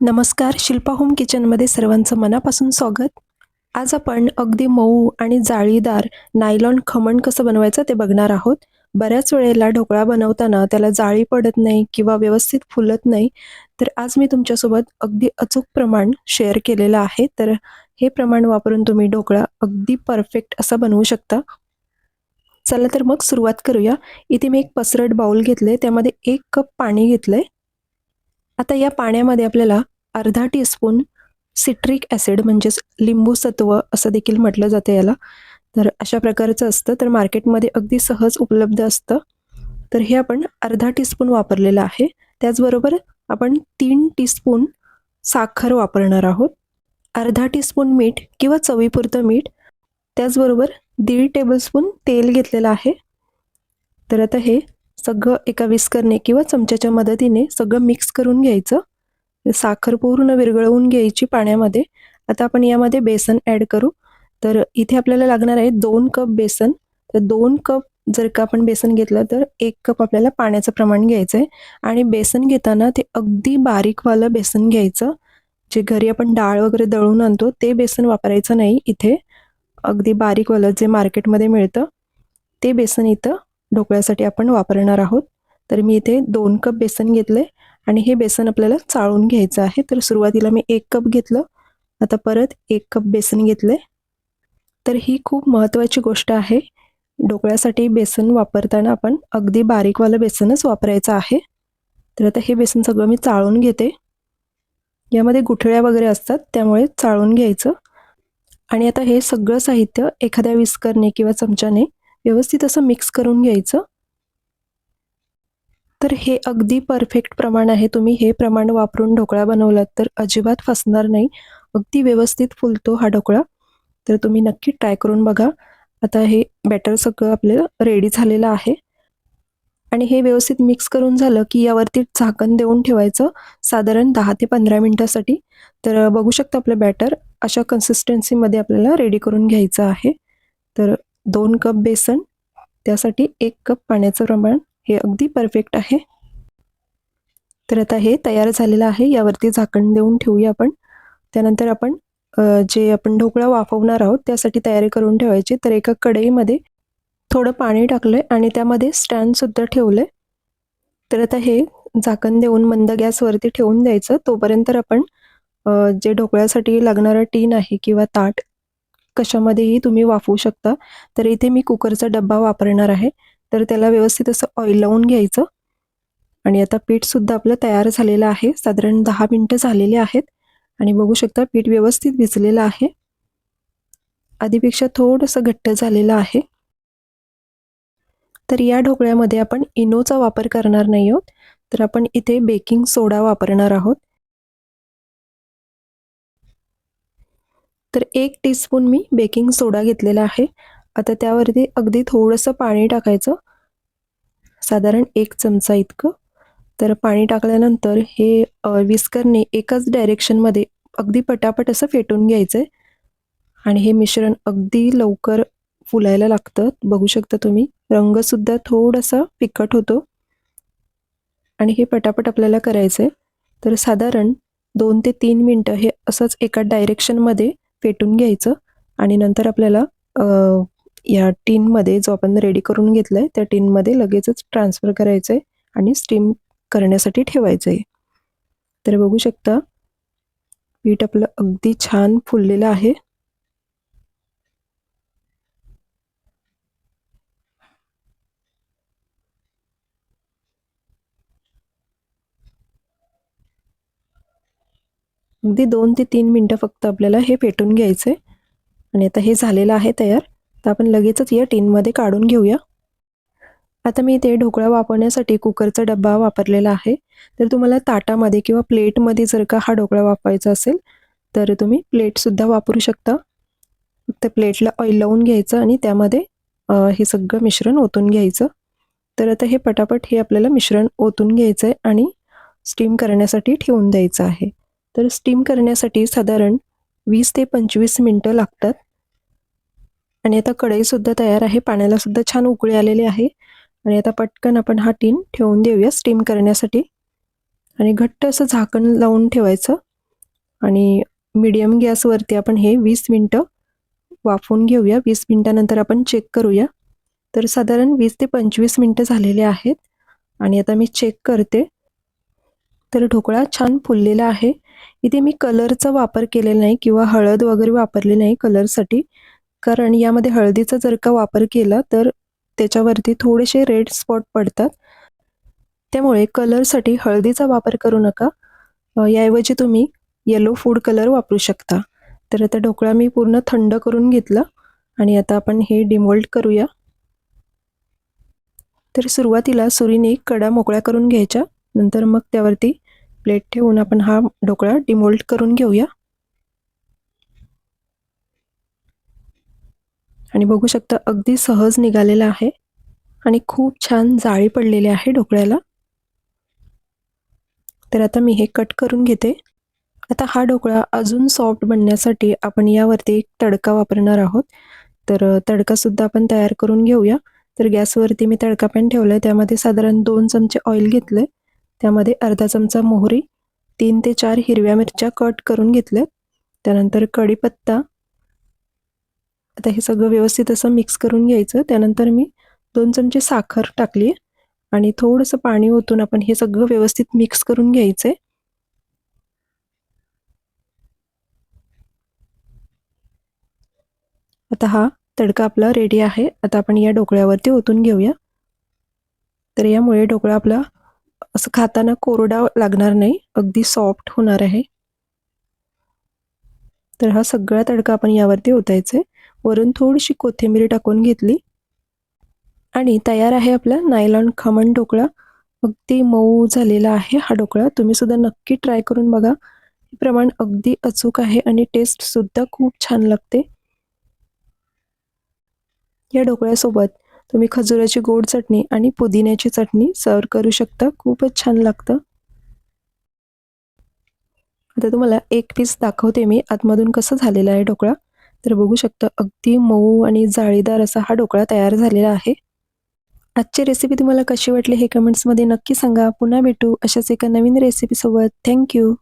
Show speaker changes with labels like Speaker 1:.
Speaker 1: नमस्कार शिल्पा होम किचनमध्ये सर्वांचं मनापासून स्वागत. आज आपण अगदी मऊ आणि जाळीदार नायलॉन खमण कसं बनवायचं ते बघणार आहोत. बऱ्याच वेळेला ढोकळा बनवताना त्याला जाळी पडत नाही किंवा व्यवस्थित फुलत नाही तर आज मी तुमच्यासोबत अगदी अचूक प्रमाण शेअर केलेलं आहे. तर हे प्रमाण वापरून तुम्ही ढोकळा अगदी परफेक्ट असा बनवू शकता. चला तर मग सुरुवात करूया. इथे मी एक पसरट बाउल घेतले त्यामध्ये एक कप पाणी घेतलं आहे आता या पाण्यामध्ये आपल्याला अर्धा टीस्पून सिट्रिक ॲसिड म्हणजेच लिंबू सत्व असं देखील म्हटलं जातं याला. तर अशा प्रकारचं असतं. तर मार्केटमध्ये अगदी सहज उपलब्ध असतं. तर हे आपण अर्धा टीस्पून वापरलेलं आहे. त्याचबरोबर आपण तीन टीस्पून साखर वापरणार आहोत. अर्धा टीस्पून मीठ किंवा चवीपुरतं मीठ. त्याचबरोबर दीड टेबलस्पून तेल घेतलेलं आहे. तर आता हे सगळं एका विस्करने किंवा चमच्याच्या मदतीने सगळं मिक्स करून घ्यायचं. साखर पूर्ण विरघळवून घ्यायची पाण्यामध्ये. आता आपण यामध्ये बेसन ॲड करू. तर इथे आपल्याला लागणार आहे दोन कप बेसन. तर दोन कप जर का आपण बेसन घेतलं तर एक कप आपल्याला पाण्याचं प्रमाण घ्यायचं आहे. आणि बेसन घेताना ते अगदी बारीकवालं बेसन घ्यायचं. जे घरी आपण डाळ वगैरे दळून आणतो ते बेसन वापरायचं नाही इथे. अगदी बारीकवालं जे मार्केटमध्ये मिळतं ते बेसन इथं ढोकळ्यासाठी आपण वापरणार आहोत. तर मी इथे दोन कप बेसन घेतले आणि हे बेसन आपल्याला चाळून घ्यायचं आहे. तर सुरुवातीला मी एक कप घेतलं. आता परत एक कप बेसन घेतले. तर ही खूप महत्त्वाची गोष्ट आहे. ढोकळ्यासाठी बेसन वापरताना आपण अगदी बारीकवालं बेसनच वापरायचं आहे. तर आता हे बेसन सगळं मी चाळून घेते. यामध्ये गुठळ्या वगैरे असतात त्यामुळे चाळून घ्यायचं. आणि आता हे सगळं साहित्य एखाद्या विस्करने किंवा चमच्याने व्यवस्थित असं मिक्स करून घ्यायचं. तर हे अगदी परफेक्ट प्रमाण आहे. तुम्ही हे प्रमाण वापरून ढोकळा बनवलात तर अजिबात फसणार नाही. अगदी व्यवस्थित फुलतो हा ढोकळा. तर तुम्ही नक्की ट्राय करून बघा. आता हे बॅटर सगळं आपलं रेडी झालेलं आहे. आणि हे व्यवस्थित मिक्स करून झालं की यावरती झाकण देऊन ठेवायचं साधारण दहा ते पंधरा मिनटासाठी. तर बघू शकता आपलं बॅटर अशा कन्सिस्टन्सीमध्ये आपल्याला रेडी करून घ्यायचं आहे. तर दोन कप बेसन त्यासाठी एक कप पाण्याचं प्रमाण हे अगदी परफेक्ट आहे. तर आता हे तयार झालेलं आहे. यावरती झाकण देऊन ठेवूया आपण. त्यानंतर आपण जे आपण ढोकळा वाफवणार आहोत त्यासाठी तयारी करून ठेवायची. तर एका कढईमध्ये थोडं पाणी टाकलंय आणि त्यामध्ये स्टँडसुद्धा ठेवलंय. तर आता हे झाकण देऊन मंद गॅसवरती ठेवून द्यायचं. तोपर्यंत आपण जे ढोकळ्यासाठी लागणारं टीन आहे किंवा ताट कशामध्येही तुम्ही वाफवू शकता. तर इथे मी कुकरचा डब्बा वापरणार आहे. तर त्याला व्यवस्थित असं ऑइल लावून घ्यायचं. आणि आता पीठसुद्धा आपलं तयार झालेलं आहे. साधारण दहा मिनटं झालेले आहेत. आणि बघू शकता पीठ व्यवस्थित भिजलेलं आहे. आधीपेक्षा थोडंसं घट्ट झालेलं आहे. तर या ढोकळ्यामध्ये आपण इनोचा वापर करणार नाही आहोत. तर आपण इथे बेकिंग सोडा वापरणार आहोत. तर एक टीस्पून मी बेकिंग सोडा घेतलेला आहे. आता त्यावरती अगदी थोडंसं पाणी टाकायचं. साधारण एक चमचा इतकं. तर पाणी टाकल्यानंतर हे विस्करने एकाच डायरेक्शनमध्ये अगदी पटापट असं फेटून घ्यायचं आहे आणि हे मिश्रण अगदी लवकर फुलायला लागतं. बघू शकता तुम्ही रंगसुद्धा थोडासा फिकट होतो. आणि हे पटापट आपल्याला करायचं आहे तर साधारण दोन ते तीन मिनटं हे असंच एका डायरेक्शनमध्ये फेटून घ्यायचं. आणि नंतर आपल्याला या टीनमध्ये जो आपण रेडी करून घेतला आहे त्या टीनमध्ये लगेचच ट्रान्सफर करायचं आहे आणि स्टीम करण्यासाठी ठेवायचं आहे तर बघू शकता पीठ आपलं अगदी छान फुललेलं आहे. अगदी दोन ते तीन मिनटं फक्त आपल्याला हे पेटून घ्यायचं आहे आणि आता हे झालेलं आहे तयार. तर आपण लगेचच या टीनमध्ये काढून घेऊया. आता मी इथे ढोकळा वापरण्यासाठी कुकरचा डब्बा वापरलेला आहे. तर तुम्हाला ताटामध्ये किंवा प्लेटमध्ये जर का हा ढोकळा वापरायचा असेल तर तुम्ही प्लेटसुद्धा वापरू शकता. फक्त प्लेटला ऑइल लावून घ्यायचं आणि त्यामध्ये हे सगळं मिश्रण ओतून घ्यायचं. तर आता हे पटापट हे आपल्याला मिश्रण ओतून घ्यायचं आहे आणि स्टीम करण्यासाठी ठेवून द्यायचं आहे. तर स्टीम करण्यासाठी साधारण वीस ते पंचवीस मिनटं लागतात. आणि आता कढईसुद्धा तयार आहे. पाण्याला सुद्धा छान उकळी आलेली आहे. आणि आता पटकन आपण हा टीन ठेवून देऊया स्टीम करण्यासाठी. आणि घट्ट असं झाकण लावून ठेवायचं. आणि मीडियम गॅसवरती आपण हे वीस मिनटं वाफवून घेऊया. वीस मिनटानंतर आपण चेक करूया. तर साधारण वीस ते पंचवीस मिनटं झालेले आहेत. आणि आता मी चेक करते. तर ढोकळा छान फुललेला आहे. इथे मी कलरचा वापर केलेला नाही किंवा हळद वगैरे वापरली नाही कलरसाठी. कारण यामध्ये हळदीचा जर का वापर केला तर त्याच्यावरती थोडेसे रेड स्पॉट पडतात. त्यामुळे कलरसाठी हळदीचा वापर करू नका. याऐवजी तुम्ही येलो फूड कलर वापरू शकता. तर आता ढोकळा मी पूर्ण थंड करून घेतला आणि आता आपण हे डिमोल्ड करूया. तर सुरुवातीला सुरीने कडा मोकळ्या करून घ्यायच्या. नंतर मग त्यावरती प्लेट ठेवून आपण हा ढोकळा डिमोल्ड करून घेऊया. आणि बघू शकता अगदी सहज निघालेला आहे. आणि खूप छान जाळी पडलेली आहे ढोकळ्याला तर आता मी हे कट करून घेते. आता हा ढोकळा अजून सॉफ्ट बनण्यासाठी आपण यावरती एक तडका वापरणार आहोत. तर तडकासुद्धा आपण तयार करून घेऊया. तर गॅसवरती मी तडका पॅन ठेवला आहे त्यामध्ये साधारण दोन चमचे ऑइल घेतले त्यामध्ये अर्धा चमचा मोहरी तीन ते चार हिरव्या मिरच्या कट करून घेतल्या त्यानंतर कढीपत्ता आता हे सगळं व्यवस्थित असं मिक्स करून घ्यायचं. त्यानंतर मी दोन चमचे साखर टाकली आणि थोडंसं पाणी ओतून आपण हे सगळं व्यवस्थित मिक्स करून घ्यायचं आहे आता हा तडका आपला रेडी आहे. आता आपण या ढोकळ्यावरती ओतून घेऊया. तर यामुळे ढोकळा आपला असं खाताना कोरडा लागणार नाही. अगदी सॉफ्ट होणार आहे. तर हा सगळा तडका आपण यावरती ओतायचा आहे वरून थोडीशी कोथिंबीर टाकून घेतली. आणि तयार आहे आपला नायलॉन खमण ढोकळा. अगदी मऊ झालेला आहे हा ढोकळा. तुम्ही सुद्धा नक्की ट्राय करून बघा. प्रमाण अगदी अचूक आहे आणि टेस्ट सुद्धा खूप छान लागते. या ढोकळ्यासोबत तुम्ही खजुराची गोड चटणी आणि पुदिन्याची चटणी सर्व करू शकता. खूपच छान लागतं. आता तुम्हाला एक पीस दाखवते मी. आतमधून कसं झालेलं आहे ढोकळा. तर बघू शकता अगदी मऊ आणि जाळीदार असा हा ढोकळा तयार झालेला आहे. आजची रेसिपी तुम्हाला कशी वाटली हे कमेंट्समध्ये नक्की सांगा. पुन्हा भेटू अशाच एका नवीन रेसिपीसोबत थँक्यू